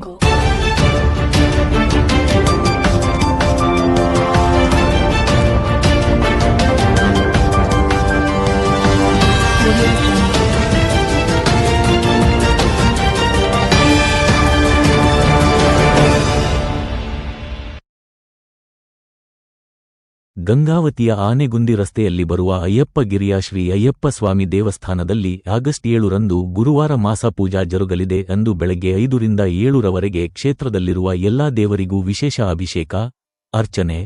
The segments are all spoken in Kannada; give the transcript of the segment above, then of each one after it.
거. ಗಂಗಾವತಿಯ ಆನೆಗುಂದಿ ರಸ್ತೆಯಲ್ಲಿ ಬರುವ ಅಯ್ಯಪ್ಪಗಿರಿಯ ಶ್ರೀ ಅಯ್ಯಪ್ಪ ಸ್ವಾಮಿ ದೇವಸ್ಥಾನದಲ್ಲಿ ಆಗಸ್ಟ್ ಏಳರಂದು ಗುರುವಾರ ಮಾಸ ಪೂಜಾ ಜರುಗಲಿದೆ ಅಂದು ಬೆಳಗ್ಗೆ ಐದರಿಂದ ಏಳರವರೆಗೆ ಕ್ಷೇತ್ರದಲ್ಲಿರುವ ಎಲ್ಲಾ ದೇವರಿಗೂ ವಿಶೇಷ ಅಭಿಷೇಕ, ಅರ್ಚನೆ,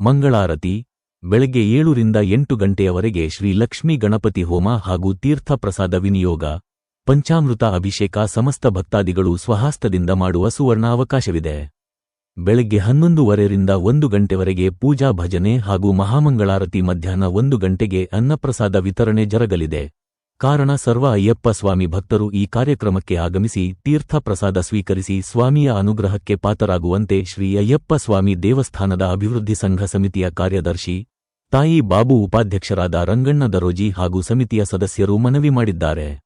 ಮಂಗಳಾರತಿ, ಬೆಳಗ್ಗೆ ಏಳರಿಂದ ಎಂಟು ಗಂಟೆಯವರೆಗೆ ಶ್ರೀ ಲಕ್ಷ್ಮೀ ಗಣಪತಿ ಹೋಮ ಹಾಗೂ ತೀರ್ಥ ಪ್ರಸಾದ ವಿನಿಯೋಗ, ಪಂಚಾಮೃತ ಅಭಿಷೇಕ, ಸಮಸ್ತ ಭಕ್ತಾದಿಗಳು ಸ್ವಹಸ್ತದಿಂದ ಮಾಡುವ ಸುವರ್ಣ ಅವಕಾಶವಿದೆ ಬೆಳಗ್ಗೆ ಹನ್ನೊಂದುವರೆರಿಂದ ಒಂದು ಗಂಟೆವರೆಗೆ ಪೂಜಾ ಭಜನೆ ಹಾಗೂ ಮಹಾಮಂಗಳಾರತಿ ಮಧ್ಯಾಹ್ನ ಒಂದು ಗಂಟೆಗೆ ಅನ್ನಪ್ರಸಾದ ವಿತರಣೆ ಜರಗಲಿದೆ. ಕಾರಣ ಸರ್ವ ಅಯ್ಯಪ್ಪ ಸ್ವಾಮಿ ಭಕ್ತರು ಈ ಕಾರ್ಯಕ್ರಮಕ್ಕೆ ಆಗಮಿಸಿ ತೀರ್ಥ ಪ್ರಸಾದ ಸ್ವೀಕರಿಸಿ ಸ್ವಾಮಿಯ ಅನುಗ್ರಹಕ್ಕೆ ಪಾತರಾಗುವಂತೆ ಶ್ರೀ ಅಯ್ಯಪ್ಪ ಸ್ವಾಮಿ ದೇವಸ್ಥಾನದ ಅಭಿವೃದ್ಧಿ ಸಂಘ ಸಮಿತಿಯ ಕಾರ್ಯದರ್ಶಿ, ತಾಯಿ ಬಾಬು ಉಪಾಧ್ಯಕ್ಷರಾದ ರಂಗಣ್ಣ ದರೋಜಿ ಹಾಗೂ ಸಮಿತಿಯ ಸದಸ್ಯರು ಮನವಿ ಮಾಡಿದ್ದಾರೆ.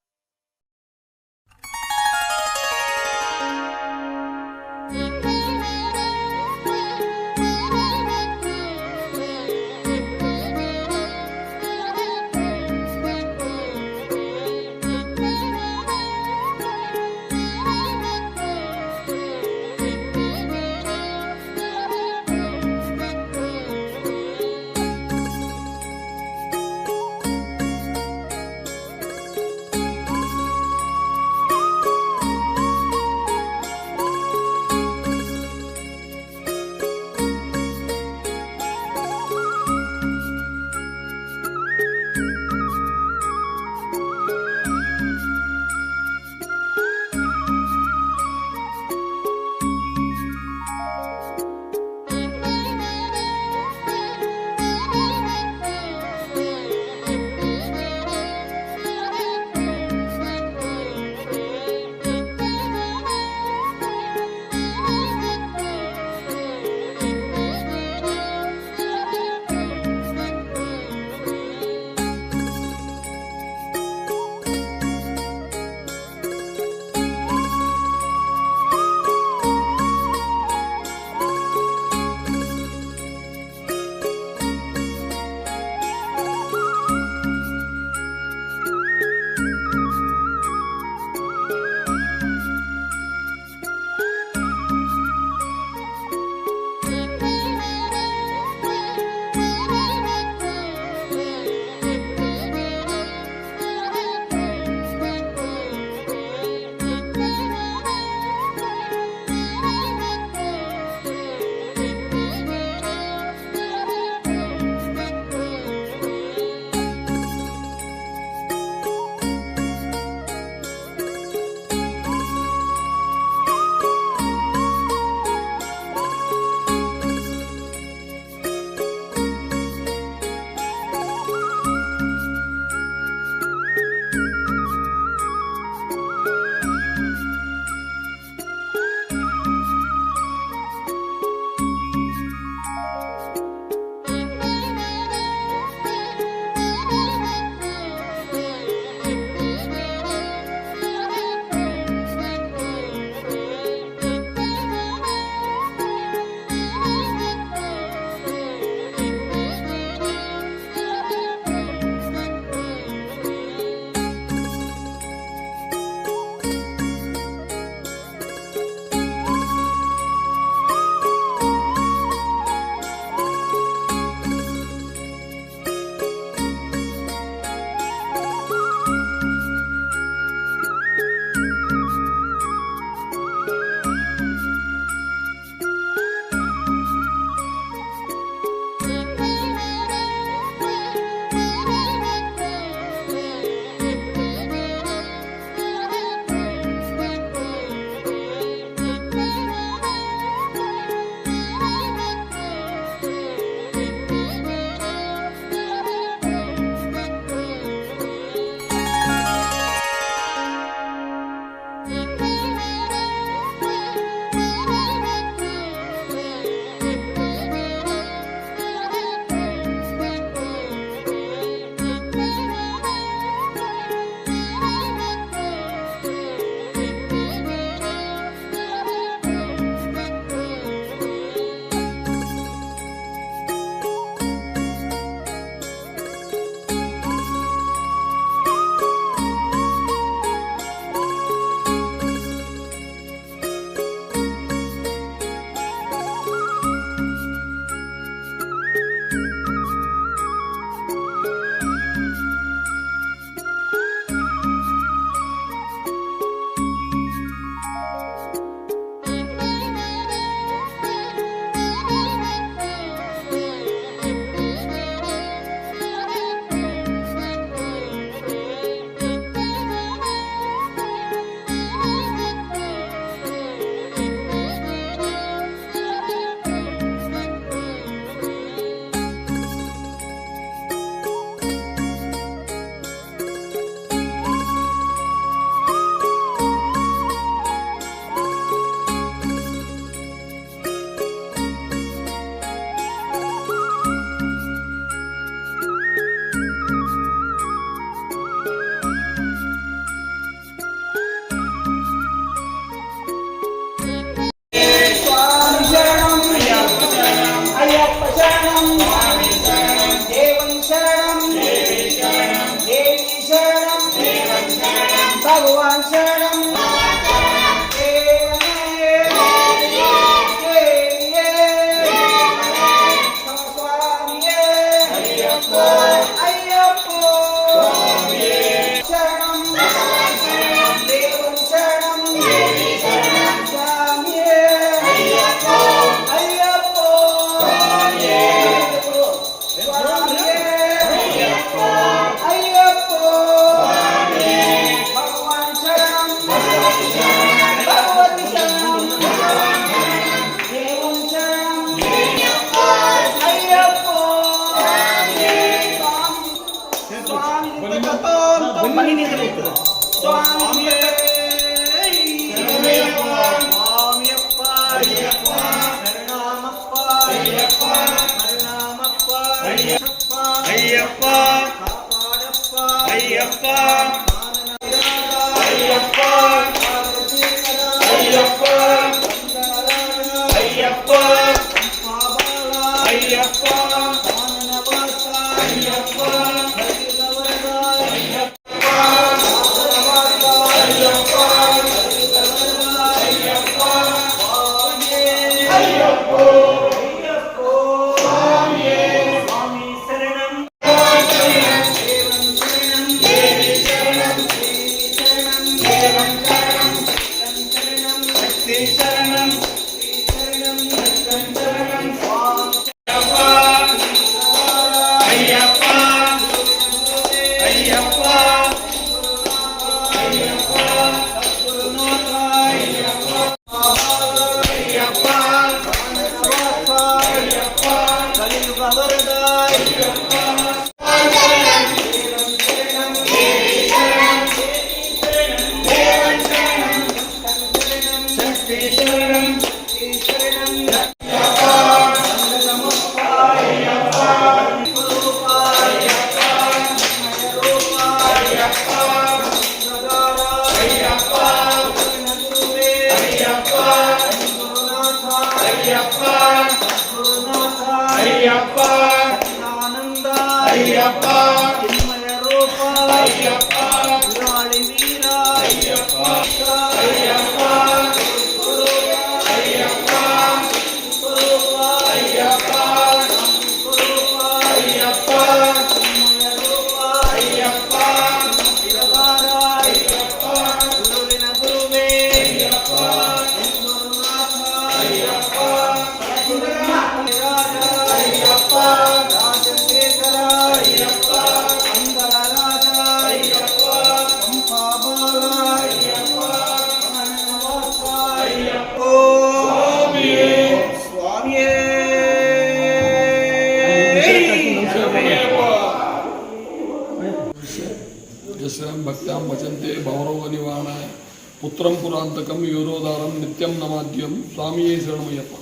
ಪುರಾಂತಕಂ ಯೋರೋದಾರಂ ನಿತ್ಯಂ ನಮಾದ್ಯಂ ಸ್ವಾಮಿಯೇ ಶರಣಮಯ್ಯಪ್ಪ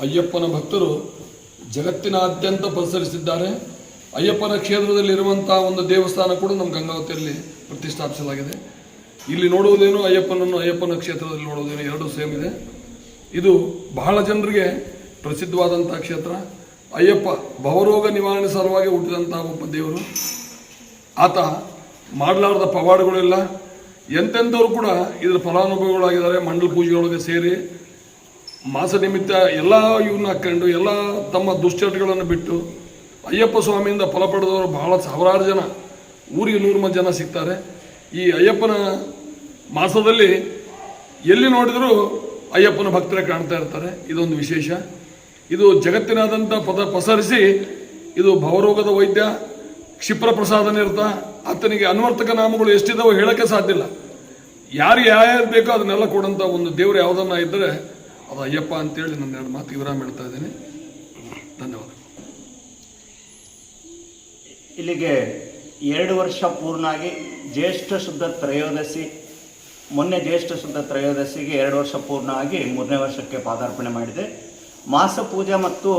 ಅಯ್ಯಪ್ಪನ ಭಕ್ತರು ಜಗತ್ತಿನಾದ್ಯಂತ ಪಸರಿಸಿದ್ದಾರೆ ಅಯ್ಯಪ್ಪನ ಕ್ಷೇತ್ರದಲ್ಲಿರುವಂತಹ ಒಂದು ದೇವಸ್ಥಾನ ಕೂಡ ನಮ್ಮ ಗಂಗಾವತಿಯಲ್ಲಿ ಪ್ರತಿಷ್ಠಾಪಿಸಲಾಗಿದೆ. ಇಲ್ಲಿ ನೋಡುವುದೇನು ಅಯ್ಯಪ್ಪನನ್ನು ಅಯ್ಯಪ್ಪನ ಕ್ಷೇತ್ರದಲ್ಲಿ ನೋಡುವುದೇನು ಎರಡು ಸೇಮ್ ಇದೆ. ಇದು ಬಹಳ ಜನರಿಗೆ ಪ್ರಸಿದ್ಧವಾದಂಥ ಕ್ಷೇತ್ರ. ಅಯ್ಯಪ್ಪ ಭವರೋಗ ನಿವಾರಣೆ ಸಲುವಾಗಿ ಹುಟ್ಟಿದಂತಹ ಒಬ್ಬ ದೇವರು. ಆತ ಮಾಡಲಾರದ ಪವಾಡಗಳಿಲ್ಲ ಎಂತೆಂಥವ್ರು ಕೂಡ ಇದರ ಫಲಾನುಭವಿಗಳಾಗಿದ್ದಾರೆ, ಮಂಡಲ ಪೂಜೆಯೊಳಗೆ ಸೇರಿ ಮಾಸ ನಿಮಿತ್ತ ಎಲ್ಲ ಇವನ್ನ ಹಾಕೊಂಡು ಎಲ್ಲ ತಮ್ಮ ದುಶ್ಚಟಗಳನ್ನು ಬಿಟ್ಟು ಅಯ್ಯಪ್ಪ ಸ್ವಾಮಿಯಿಂದ ಫಲ ಪಡೆದವರು ಬಹಳ ಸಾವಿರಾರು ಜನ, ಊರಿಗೆ ನೂರು ಮಂದಿ ಜನ ಸಿಗ್ತಾರೆ. ಈ ಅಯ್ಯಪ್ಪನ ಮಾಸದಲ್ಲಿ ಎಲ್ಲಿ ನೋಡಿದರೂ ಅಯ್ಯಪ್ಪನ ಭಕ್ತರೇ ಕಾಣ್ತಾ ಇರ್ತಾರೆ, ಇದೊಂದು ವಿಶೇಷ. ಇದು ಜಗತ್ತಿನಾದಂಥ ಪದ ಪಸರಿಸಿ, ಇದು ಭವರೋಗದ ವೈದ್ಯ ಕ್ಷಿಪ್ರ ಪ್ರಸಾದ ಆತನಿಗೆ ಅನ್ವರ್ತಕ ನಾಮಗಳು ಎಷ್ಟಿದಾವೋ ಹೇಳೋಕ್ಕೆ ಸಾಧ್ಯ ಇಲ್ಲ. ಯಾರಿಗೆ ಯಾರ್ಯಾರು ಬೇಕೋ ಅದನ್ನೆಲ್ಲ ಕೊಡೋಂಥ ಒಂದು ದೇವರು ಯಾವುದನ್ನ ಇದ್ದರೆ ಅದು ಅಯ್ಯಪ್ಪ ಅಂತೇಳಿ ನನ್ನ ಎರಡು ಮಾತು ವಿರಾಮ ಹೇಳ್ತಾ ಇದ್ದೀನಿ. ಧನ್ಯವಾದ. ಇಲ್ಲಿಗೆ ಎರಡು ವರ್ಷ ಪೂರ್ಣಾಗಿ ಜ್ಯೇಷ್ಠ ಶುದ್ಧ ತ್ರಯೋದಶಿ, ಮೊನ್ನೆ ಜ್ಯೇಷ್ಠ ಶುದ್ಧ ತ್ರಯೋದಶಿಗೆ ಎರಡು ವರ್ಷ ಪೂರ್ಣ ಆಗಿ ಮೂರನೇ ವರ್ಷಕ್ಕೆ ಪಾದಾರ್ಪಣೆ ಮಾಡಿದೆ. ಮಾಸ ಪೂಜೆ ಮತ್ತು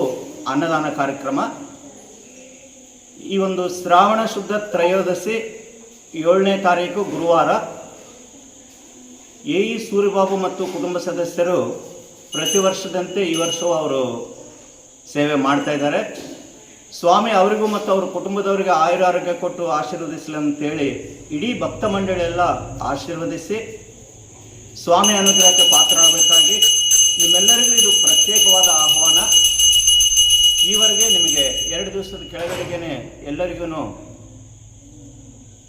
ಅನ್ನದಾನ ಕಾರ್ಯಕ್ರಮ. ಈ ಒಂದು ಶ್ರಾವಣ ಶುದ್ಧ ತ್ರಯೋದಶಿ ಏಳನೇ ತಾರೀಕು ಗುರುವಾರ ಎ ಇ ಸೂರ್ಯಬಾಬು ಮತ್ತು ಕುಟುಂಬ ಸದಸ್ಯರು ಪ್ರತಿ ವರ್ಷದಂತೆ ಈ ವರ್ಷವೂ ಅವರು ಸೇವೆ ಮಾಡ್ತಾ ಇದ್ದಾರೆ. ಸ್ವಾಮಿ ಅವರಿಗೂ ಮತ್ತು ಅವ್ರ ಕುಟುಂಬದವರಿಗೆ ಆಯುರ ಆರೋಗ್ಯ ಕೊಟ್ಟು ಆಶೀರ್ವದಿಸಲಿ ಅಂತೇಳಿ ಇಡೀ ಭಕ್ತ ಮಂಡಳಿ ಎಲ್ಲ ಆಶೀರ್ವದಿಸಿ ಸ್ವಾಮಿ ಅನುಗ್ರಹಕ್ಕೆ ಪಾತ್ರರಾಗಬೇಕಾಗಿ ನಿಮ್ಮೆಲ್ಲರಿಗೂ ಇದು ಪ್ರತ್ಯೇಕವಾದ ಆಹ್ವಾನ. ಈವರೆಗೆ ನಿಮಗೆ ಎರಡು ದಿವಸದ ಕೆಳಗಡೆಗೇನೆ ಎಲ್ಲರಿಗೂ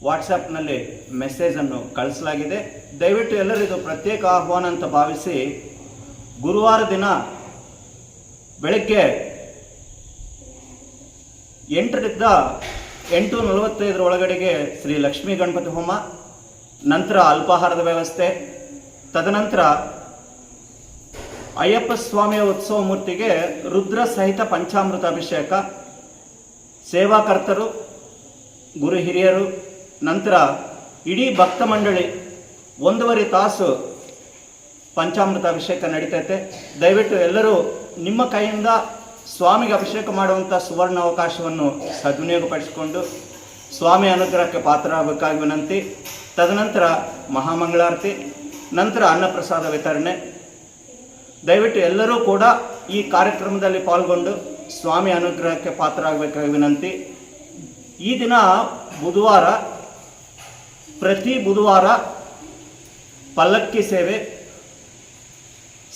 ವಾಟ್ಸಪ್ನಲ್ಲಿ ಮೆಸೇಜನ್ನು ಕಳಿಸಲಾಗಿದೆ. ದಯವಿಟ್ಟು ಎಲ್ಲರೂ ಇದು ಪ್ರತ್ಯೇಕ ಆಹ್ವಾನ ಅಂತ ಭಾವಿಸಿ ಗುರುವಾರ ದಿನ ಬೆಳಗ್ಗೆ ಎಂಟರಿಂದ ಎಂಟು ನಲವತ್ತೈದರ ಒಳಗಡೆಗೆ ಶ್ರೀ ಲಕ್ಷ್ಮೀ ಗಣಪತಿ ಹೋಮ, ನಂತರ ಅಲ್ಪಾಹಾರದ ವ್ಯವಸ್ಥೆ, ತದನಂತರ ಅಯ್ಯಪ್ಪ ಸ್ವಾಮಿಯ ಉತ್ಸವ ಮೂರ್ತಿಗೆ ರುದ್ರ ಸಹಿತ ಪಂಚಾಮೃತ ಅಭಿಷೇಕ ಸೇವಾಕರ್ತರು, ಗುರು ಹಿರಿಯರು ನಂತರ ಇಡೀ ಭಕ್ತ ಮಂಡಳಿ ಒಂದೂವರೆ ತಾಸು ಪಂಚಾಮೃತ ಅಭಿಷೇಕ ನಡೀತೈತೆ. ದಯವಿಟ್ಟು ಎಲ್ಲರೂ ನಿಮ್ಮ ಕೈಯಿಂದ ಸ್ವಾಮಿಗೆ ಅಭಿಷೇಕ ಮಾಡುವಂಥ ಸುವರ್ಣ ಅವಕಾಶವನ್ನು ಸದ್ವಿನಿಯೋಗಪಡಿಸಿಕೊಂಡು ಸ್ವಾಮಿ ಅನುಗ್ರಹಕ್ಕೆ ಪಾತ್ರರಾಗಬೇಕಾಗಿ ವಿನಂತಿ. ತದನಂತರ ಮಹಾಮಂಗಳಾರತಿ, ನಂತರ ಅನ್ನಪ್ರಸಾದ ವಿತರಣೆ. ದಯವಿಟ್ಟು ಎಲ್ಲರೂ ಕೂಡ ಈ ಕಾರ್ಯಕ್ರಮದಲ್ಲಿ ಪಾಲ್ಗೊಂಡು ಸ್ವಾಮಿ ಅನುಗ್ರಹಕ್ಕೆ ಪಾತ್ರರಾಗಬೇಕಾಗಿ ವಿನಂತಿ. ಈ ದಿನ ಬುಧವಾರ ಪ್ರತಿ ಬುಧವಾರ ಪಲ್ಲಕ್ಕಿ ಸೇವೆ.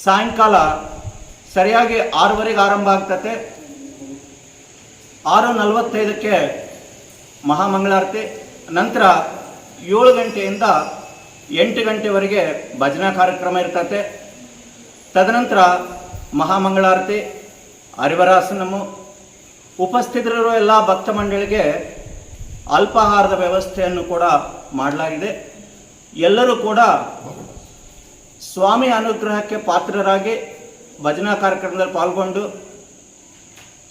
ಸಾಯಂಕಾಲ ಸರಿಯಾಗಿ ಆರೂವರೆಗೆ ಆರಂಭ ಆಗ್ತತೆ. ಆರು ನಲವತ್ತೈದಕ್ಕೆ ಮಹಾಮಂಗಳಾರತಿ. ನಂತರ ಏಳು ಗಂಟೆಯಿಂದ ಎಂಟು ಗಂಟೆವರೆಗೆ ಭಜನಾ ಕಾರ್ಯಕ್ರಮ ಇರ್ತತೆ. ತದನಂತರ ಮಹಾಮಂಗಳಾರತಿ, ಹರಿವರಾಸನಮು. ಉಪಸ್ಥಿತರಿರುವ ಎಲ್ಲ ಭಕ್ತ ಮಂಡಳಿಗೆ ಅಲ್ಪಾಹಾರದ ವ್ಯವಸ್ಥೆಯನ್ನು ಕೂಡ ಮಾಡಲಾಗಿದೆ. ಎಲ್ಲರೂ ಕೂಡ ಸ್ವಾಮಿ ಅನುಗ್ರಹಕ್ಕೆ ಪಾತ್ರರಾಗಿ ಭಜನಾ ಕಾರ್ಯಕ್ರಮದಲ್ಲಿ ಪಾಲ್ಗೊಂಡು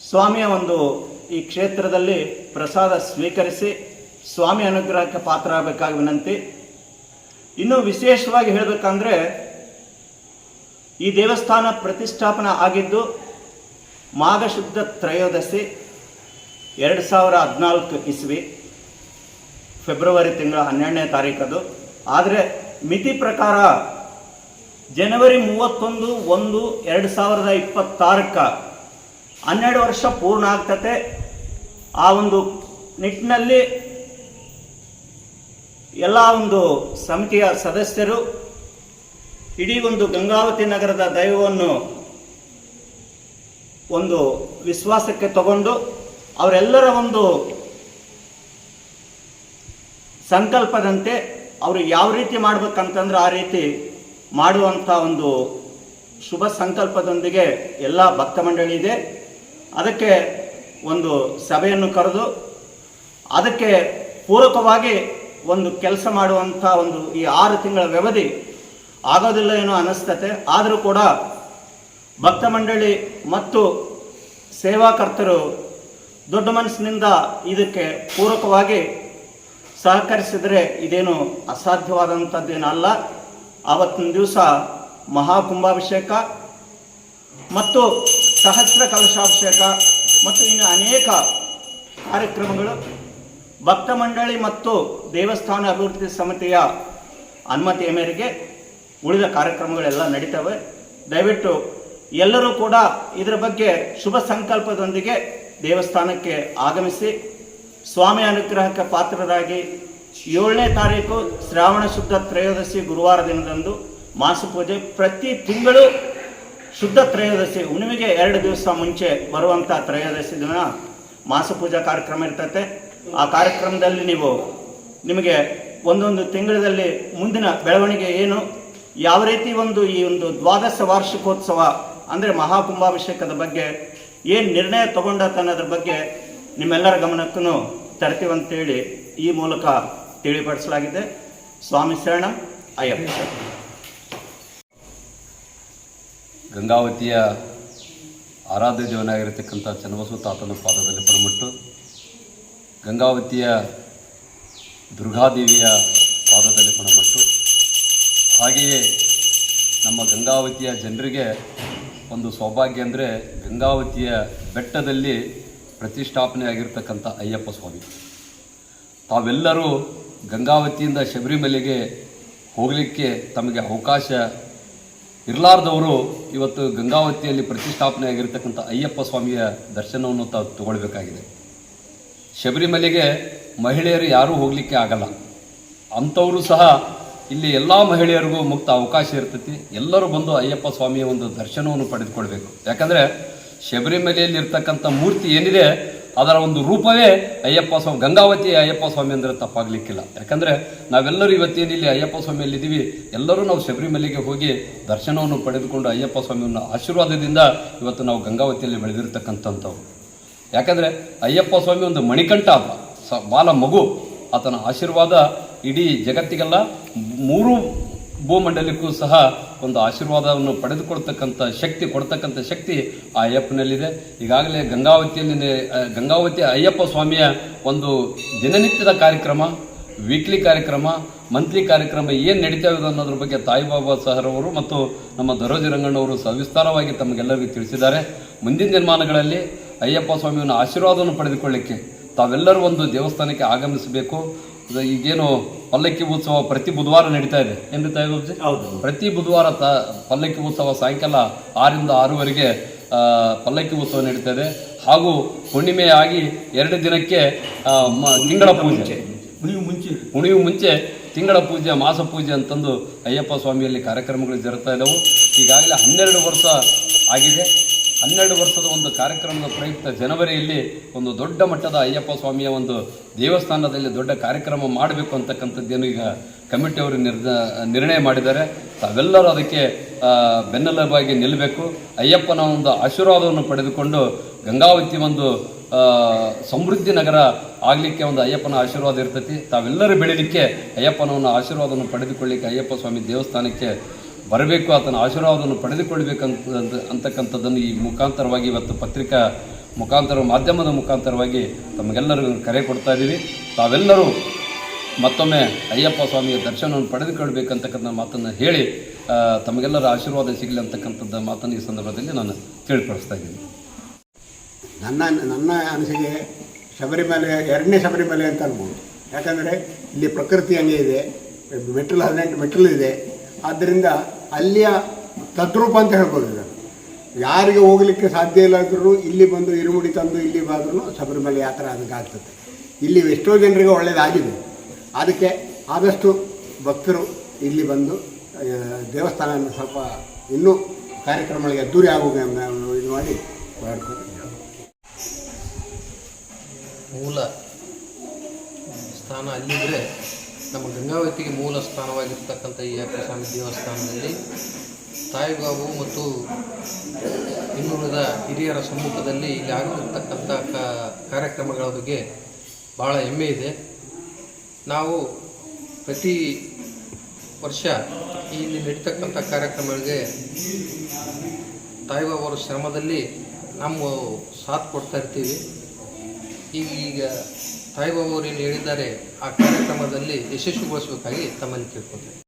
ಸ್ವಾಮಿಯ ಒಂದು ಈ ಕ್ಷೇತ್ರದಲ್ಲಿ ಪ್ರಸಾದ ಸ್ವೀಕರಿಸಿ ಸ್ವಾಮಿ ಅನುಗ್ರಹಕ್ಕೆ ಪಾತ್ರ ಆಗಬೇಕಾಗಿ ವಿನಂತಿ. ಇನ್ನು ವಿಶೇಷವಾಗಿ ಹೇಳಬೇಕಂದ್ರೆ ಈ ದೇವಸ್ಥಾನ ಪ್ರತಿಷ್ಠಾಪನೆ ಆಗಿದ್ದು ಮಾಘಶುದ್ಧ ತ್ರಯೋದಶಿ ಎರಡು ಸಾವಿರ ಹದಿನಾಲ್ಕು ಇಸ್ವಿ. ಫೆಬ್ರವರಿ ತಿಂಗಳ ಹನ್ನೆರಡನೇ ತಾರೀಕದು. ಆದರೆ ಮಿತಿ ಪ್ರಕಾರ ಜನವರಿ ಮೂವತ್ತೊಂದು ಒಂದು ಎರಡು ಸಾವಿರದ ಇಪ್ಪತ್ತಾರಕ್ಕ ಹನ್ನೆರಡು ವರ್ಷ ಪೂರ್ಣ ಆಗ್ತತೆ. ಆ ಒಂದು ನಿಟ್ಟಿನಲ್ಲಿ ಎಲ್ಲ ಒಂದು ಸಮಿತಿಯ ಸದಸ್ಯರು ಇಡೀ ಒಂದು ಗಂಗಾವತಿ ನಗರದ ದೈವವನ್ನು ಒಂದು ವಿಶ್ವಾಸಕ್ಕೆ ತಗೊಂಡು ಅವರೆಲ್ಲರ ಒಂದು ಸಂಕಲ್ಪದಂತೆ ಅವರು ಯಾವ ರೀತಿ ಮಾಡ್ಬೇಕಂತಂದ್ರೆ ಆ ರೀತಿ ಮಾಡುವಂಥ ಒಂದು ಶುಭ ಸಂಕಲ್ಪದೊಂದಿಗೆ ಎಲ್ಲ ಭಕ್ತ ಮಂಡಳಿ ಇದೆ. ಅದಕ್ಕೆ ಒಂದು ಸಭೆಯನ್ನು ಕರೆದು ಅದಕ್ಕೆ ಪೂರಕವಾಗಿ ಒಂದು ಕೆಲಸ ಮಾಡುವಂಥ ಒಂದು ಈ ಆರು ತಿಂಗಳ ವ್ಯವಧಿ ಆಗೋದಿಲ್ಲ ಏನೋ ಅನಿಸ್ತತೆ. ಆದರೂ ಕೂಡ ಭಕ್ತ ಮಂಡಳಿ ಮತ್ತು ಸೇವಾಕರ್ತರು ದೊಡ್ಡ ಮನಸ್ಸಿನಿಂದ ಇದಕ್ಕೆ ಪೂರಕವಾಗಿ ಸಹಕರಿಸಿದರೆ ಇದೇನು ಅಸಾಧ್ಯವಾದಂಥದ್ದೇನಲ್ಲ ಆವತ್ತಿನ ದಿವಸ ಮಹಾಕುಂಭಾಭಿಷೇಕ ಮತ್ತು ಸಹಸ್ರ ಕಲಶಾಭಿಷೇಕ ಮತ್ತು ಇನ್ನು ಅನೇಕ ಕಾರ್ಯಕ್ರಮಗಳು. ಭಕ್ತ ಮಂಡಳಿ ಮತ್ತು ದೇವಸ್ಥಾನ ಅಭಿವೃದ್ಧಿ ಸಮಿತಿಯ ಅನುಮತಿಯ ಮೇರೆಗೆ ಉಳಿದ ಕಾರ್ಯಕ್ರಮಗಳೆಲ್ಲ ನಡೀತವೆ. ದಯವಿಟ್ಟು ಎಲ್ಲರೂ ಕೂಡ ಇದರ ಬಗ್ಗೆ ಶುಭ ಸಂಕಲ್ಪದೊಂದಿಗೆ ದೇವಸ್ಥಾನಕ್ಕೆ ಆಗಮಿಸಿ. ಸ್ವಾಮಿ ಅನುಗ್ರಹಕ್ಕೆ ಪಾತ್ರರಾಗಿ ಏಳನೇ ತಾರೀಕು ಶ್ರಾವಣ ಶುದ್ಧ ತ್ರಯೋದಶಿ ಗುರುವಾರ ದಿನದಂದು ಮಾಸಪೂಜೆ ಪ್ರತಿ ತಿಂಗಳು ಶುದ್ಧ ತ್ರಯೋದಶಿ, ಹುಣ್ಣಿಮೆಗೆ ಎರಡು ದಿವಸ ಮುಂಚೆ ಬರುವಂಥ ತ್ರಯೋದಶಿ ದಿನ ಮಾಸಪೂಜಾ ಕಾರ್ಯಕ್ರಮ ಇರ್ತತೆ. ಆ ಕಾರ್ಯಕ್ರಮದಲ್ಲಿ ನೀವು ನಿಮಗೆ ಒಂದೊಂದು ತಿಂಗಳಲ್ಲಿ ಮುಂದಿನ ಬೆಳವಣಿಗೆ ಏನು, ಯಾವ ರೀತಿ ಒಂದು ಈ ಒಂದು ದ್ವಾದಶ ವಾರ್ಷಿಕೋತ್ಸವ ಅಂದರೆ ಮಹಾಕುಂಭಾಭಿಷೇಕದ ಬಗ್ಗೆ, ಏನು ನಿರ್ಣಯ ತಗೊಂಡ ತನ್ನದ್ರ ಬಗ್ಗೆ ನಿಮ್ಮೆಲ್ಲರ ಗಮನಕ್ಕೂ ತರ್ತೀವಂತೇಳಿ ಈ ಮೂಲಕ ತಿಳಿಪಡಿಸಲಾಗಿದೆ. ಸ್ವಾಮಿ ಶರಣ, ಅಯ್ಯಪ್ಪ. ಗಂಗಾವತಿಯ ಆರಾಧ್ಯ ದೇವನಾಗಿರತಕ್ಕಂಥ ಚನ್ನಬಸವ ತಾತನ ಪಾದದಲ್ಲಿ ಪರಮಟ್ಟು, ಗಂಗಾವತಿಯ ದುರ್ಗಾದೇವಿಯ ಪಾದದಲ್ಲಿ ಪಣಮಟ್ಟು ಹಾಗೆಯೇ ನಮ್ಮ ಗಂಗಾವತಿಯ ಜನರಿಗೆ ಒಂದು ಸೌಭಾಗ್ಯ ಅಂದರೆ ಗಂಗಾವತಿಯ ಬೆಟ್ಟದಲ್ಲಿ ಪ್ರತಿಷ್ಠಾಪನೆ ಆಗಿರ್ತಕ್ಕಂಥ ಅಯ್ಯಪ್ಪ ಸ್ವಾಮಿ. ತಾವೆಲ್ಲರೂ ಗಂಗಾವತಿಯಿಂದ ಶಬರಿಮಲೆಗೆ ಹೋಗಲಿಕ್ಕೆ ತಮಗೆ ಅವಕಾಶ ಇರಲಾರ್ದವರು ಇವತ್ತು ಗಂಗಾವತಿಯಲ್ಲಿ ಪ್ರತಿಷ್ಠಾಪನೆ ಆಗಿರ್ತಕ್ಕಂಥ ಅಯ್ಯಪ್ಪ ಸ್ವಾಮಿಯ ದರ್ಶನವನ್ನು ತಾವು ತಗೊಳ್ಬೇಕಾಗಿದೆ. ಶಬರಿಮಲೆಗೆ ಮಹಿಳೆಯರು ಯಾರೂ ಹೋಗಲಿಕ್ಕೆ ಆಗಲ್ಲ. ಅಂಥವರು ಸಹ ಇಲ್ಲಿ ಎಲ್ಲ ಮಹಿಳೆಯರಿಗೂ ಮುಕ್ತ ಅವಕಾಶ ಇರ್ತೈತಿ. ಎಲ್ಲರೂ ಬಂದು ಅಯ್ಯಪ್ಪ ಸ್ವಾಮಿಯ ಒಂದು ದರ್ಶನವನ್ನು ಪಡೆದುಕೊಳ್ಬೇಕು. ಯಾಕಂದರೆ ಶಬರಿಮಲೆಯಲ್ಲಿ ಇರ್ತಕ್ಕಂಥ ಮೂರ್ತಿ ಏನಿದೆ, ಅದರ ಒಂದು ರೂಪವೇ ಅಯ್ಯಪ್ಪ ಸ್ವಾಮಿ, ಗಂಗಾವತಿ ಅಯ್ಯಪ್ಪ ಸ್ವಾಮಿ ಅಂದರೆ ತಪ್ಪಾಗಲಿಕ್ಕಿಲ್ಲ. ಯಾಕಂದರೆ ನಾವೆಲ್ಲರೂ ಇವತ್ತೇನಿಲ್ಲಿ ಅಯ್ಯಪ್ಪ ಸ್ವಾಮಿಯಲ್ಲಿದ್ದೀವಿ ಎಲ್ಲರೂ ನಾವು ಶಬರಿಮಲೆಗೆ ಹೋಗಿ ದರ್ಶನವನ್ನು ಪಡೆದುಕೊಂಡು ಅಯ್ಯಪ್ಪ ಸ್ವಾಮಿಯನ್ನು ಆಶೀರ್ವಾದದಿಂದ ಇವತ್ತು ನಾವು ಗಂಗಾವತಿಯಲ್ಲಿ ಬೆಳೆದಿರ್ತಕ್ಕಂಥವ್ರು ಯಾಕಂದರೆ ಅಯ್ಯಪ್ಪ ಸ್ವಾಮಿ ಒಂದು ಮಣಿಕಂಠ ಅಲ್ಲ, ಸ, ಬಾಲ ಮಗು. ಆತನ ಆಶೀರ್ವಾದ ಇಡೀ ಜಗತ್ತಿಗೆಲ್ಲ ಮೂರು ಭೂಮಂಡಲಕ್ಕೂ ಸಹ ಒಂದು ಆಶೀರ್ವಾದವನ್ನು ಪಡೆದುಕೊಳ್ತಕ್ಕಂಥ ಶಕ್ತಿ, ಕೊಡ್ತಕ್ಕಂಥ ಶಕ್ತಿ ಆ ಅಯ್ಯಪ್ಪನಲ್ಲಿದೆ. ಈಗಾಗಲೇ ಗಂಗಾವತಿಯಲ್ಲಿ ಗಂಗಾವತಿ ಅಯ್ಯಪ್ಪ ಸ್ವಾಮಿಯ ಒಂದು ದಿನನಿತ್ಯದ ಕಾರ್ಯಕ್ರಮ ವೀಕ್ಲಿ ಕಾರ್ಯಕ್ರಮ ಮಂತ್ಲಿ ಕಾರ್ಯಕ್ರಮ ಏನು ನಡೀತಾ ಇದೆ ಅನ್ನೋದ್ರ ಬಗ್ಗೆ ತಾಯಿಬಾಬಾ ಸಹರವರು ಮತ್ತು ನಮ್ಮ ದರೋಜಿ ರಂಗಣ್ಣವರು ಸವಿಸ್ತಾರವಾಗಿ ತಮಗೆಲ್ಲರಿಗೂ ತಿಳಿಸಿದ್ದಾರೆ. ಮುಂದಿನ ದಿನಮಾನಗಳಲ್ಲಿ ಅಯ್ಯಪ್ಪ ಸ್ವಾಮಿಯನ್ನು ಆಶೀರ್ವಾದವನ್ನು ಪಡೆದುಕೊಳ್ಳಿಕ್ಕೆ ತಾವೆಲ್ಲರೂ ಒಂದು ದೇವಸ್ಥಾನಕ್ಕೆ ಆಗಮಿಸಬೇಕು. ಈಗೇನು ಪಲ್ಲಕ್ಕಿ ಉತ್ಸವ ಪ್ರತಿ ಬುಧವಾರ ನಡೀತಾ ಇದೆ. ಏನು ತಾಯಿಬಾಬುಜಿ ಹೌದು. ಪ್ರತಿ ಬುಧವಾರ ತ ಪಲ್ಲಕ್ಕಿ ಉತ್ಸವ ಸಾಯಂಕಾಲ ಆರಿಂದ ಆರೂವರೆಗೆ ಪಲ್ಲಕ್ಕಿ ಉತ್ಸವ ನಡೀತಾ ಇದೆ. ಹಾಗೂ ಹುಣ್ಣಿಮೆಯಾಗಿ ಎರಡು ದಿನಕ್ಕೆ ತಿಂಗಳ ಪೂಜೆ. ಹುಣಿವು ಮುಂಚೆ. ತಿಂಗಳ ಪೂಜೆ ಮಾಸ ಪೂಜೆ ಅಂತಂದು ಅಯ್ಯಪ್ಪ ಸ್ವಾಮಿಯಲ್ಲಿ ಕಾರ್ಯಕ್ರಮಗಳು ಜರುಗ್ತಾ ಇದ್ದಾವೆ ಈಗಾಗಲೇ ಹನ್ನೆರಡು ವರ್ಷ ಆಗಿದೆ. ಹನ್ನೆರಡು ವರ್ಷದ ಒಂದು ಕಾರ್ಯಕ್ರಮದ ಪ್ರಯುಕ್ತ ಜನವರಿಯಲ್ಲಿ ಒಂದು ದೊಡ್ಡ ಮಟ್ಟದ ಅಯ್ಯಪ್ಪ ಸ್ವಾಮಿಯ ಒಂದು ದೇವಸ್ಥಾನದಲ್ಲಿ ದೊಡ್ಡ ಕಾರ್ಯಕ್ರಮ ಮಾಡಬೇಕು ಅಂತಕ್ಕಂಥದ್ದೇನು ಈಗ ಕಮಿಟಿಯವರು ನಿರ್ಣಯ ಮಾಡಿದ್ದಾರೆ. ತಾವೆಲ್ಲರೂ ಅದಕ್ಕೆ ಬೆನ್ನೆಲುಬಾಗಿ ನಿಲ್ಲಬೇಕು ಅಯ್ಯಪ್ಪನ ಒಂದು ಆಶೀರ್ವಾದವನ್ನು ಪಡೆದುಕೊಂಡು ಗಂಗಾವತಿ ಒಂದು ಸಮೃದ್ಧಿ ನಗರ ಆಗಲಿಕ್ಕೆ ಒಂದು ಅಯ್ಯಪ್ಪನ ಆಶೀರ್ವಾದ ಇರ್ತೈತಿ. ತಾವೆಲ್ಲರೂ ಬೆಳೀಲಿಕ್ಕೆ ಅಯ್ಯಪ್ಪನ ಒಂದು ಆಶೀರ್ವಾದವನ್ನು ಪಡೆದುಕೊಳ್ಳಿಕ್ಕೆ ಅಯ್ಯಪ್ಪ ಸ್ವಾಮಿ ದೇವಸ್ಥಾನಕ್ಕೆ ಬರಬೇಕು, ಆತನ ಆಶೀರ್ವಾದವನ್ನು ಪಡೆದುಕೊಳ್ಬೇಕಂತ ಅಂತಕ್ಕಂಥದ್ದನ್ನು ಈ ಮುಖಾಂತರವಾಗಿ ಇವತ್ತು ಪತ್ರಿಕಾ ಮುಖಾಂತರ, ಮಾಧ್ಯಮದ ಮುಖಾಂತರವಾಗಿ ತಮಗೆಲ್ಲರಿಗೂ ಕರೆ ಕೊಡ್ತಾ ಇದ್ದೀವಿ. ತಾವೆಲ್ಲರೂ ಮತ್ತೊಮ್ಮೆ ಅಯ್ಯಪ್ಪ ಸ್ವಾಮಿಯ ದರ್ಶನವನ್ನು ಪಡೆದುಕೊಳ್ಬೇಕಂತಕ್ಕಂಥ ಮಾತನ್ನು ಹೇಳಿ ತಮಗೆಲ್ಲರ ಆಶೀರ್ವಾದ ಸಿಗಲಿ ಅಂತಕ್ಕಂಥದ್ದು ಮಾತನ್ನು ಈ ಸಂದರ್ಭದಲ್ಲಿ ನಾನು ತಿಳಿಪಡಿಸ್ತಾ ಇದ್ದೀನಿ. ನನ್ನ ನನ್ನ ಅನಿಸಿಕೆ ಶಬರಿಮಲೆ, ಎರಡನೇ ಶಬರಿಮಲೆ ಅಂತ ಅನ್ಬೋದು. ಯಾಕಂದರೆ ಇಲ್ಲಿ ಪ್ರಕೃತಿ ಹಂಗೆ ಇದೆ ಮೆಟ್ಲು ಹದಿನೆಂಟು ಮೆಟ್ಲು ಇದೆ. ಆದ್ದರಿಂದ ಅಲ್ಲಿಯ ತದ್ರೂಪ ಅಂತ ಹೇಳ್ಬೋದು ಇದನ್ನು ಯಾರಿಗೆ ಹೋಗಲಿಕ್ಕೆ ಸಾಧ್ಯ ಇಲ್ಲದ್ರೂ ಇಲ್ಲಿ ಬಂದು ಇರುಮುಡಿ ತಂದು ಇಲ್ಲಿ ಬಂದ್ರೂ ಶಬರಿಮಲೆ ಯಾತ್ರೆ ಅದಕ್ಕೆ ಆಗ್ತದೆ. ಇಲ್ಲಿ ಎಷ್ಟೋ ಜನರಿಗೆ ಒಳ್ಳೆಯದಾಗಿದೆ ಅದಕ್ಕೆ ಆದಷ್ಟು ಭಕ್ತರು ಇಲ್ಲಿ ಬಂದು ದೇವಸ್ಥಾನ ಸ್ವಲ್ಪ ಇನ್ನೂ ಕಾರ್ಯಕ್ರಮಗಳಿಗೆ ಅದ್ದೂರಿ ಆಗುವ ಇದು ಮಾಡಿ ಮೂಲ ಸ್ಥಾನ ಅಲ್ಲಿದ್ದರೆ ನಮ್ಮ ಗಂಗಾವತಿಗೆ ಮೂಲ ಸ್ಥಾನವಾಗಿರ್ತಕ್ಕಂಥ ಈ ಸ್ವಾಮಿ ದೇವಸ್ಥಾನದಲ್ಲಿ ತಾಯಿಬಾಬು ಮತ್ತು ಇನ್ನುಳಿದ ಹಿರಿಯರ ಸಮ್ಮುಖದಲ್ಲಿ ಇಲ್ಲಿ ಆಗಿರ್ತಕ್ಕಂಥ ಕಾರ್ಯಕ್ರಮಗಳ ಬಗ್ಗೆ ಭಾಳ ಹೆಮ್ಮೆ ಇದೆ. ನಾವು ಪ್ರತಿ ವರ್ಷ ಇಲ್ಲಿ ನಡೀತಕ್ಕಂಥ ಕಾರ್ಯಕ್ರಮಗಳಿಗೆ ತಾಯಿಬಾಬರ ಶ್ರಮದಲ್ಲಿ ನಮ್ಮ ಸಾಥ್ ಕೊಡ್ತಾ ಇರ್ತೀವಿ. ಈಗ ಈಗ ತಾಯಿಬಾಬು ಅವರು ಏನು ಹೇಳಿದ್ದಾರೆ ಆ ಕಾರ್ಯಕ್ರಮದಲ್ಲಿ ಯಶಸ್ವಿಗೊಳಿಸಬೇಕಾಗಿ ತಮ್ಮಲ್ಲಿ ಕೇಳ್ಕೊತೇನೆ.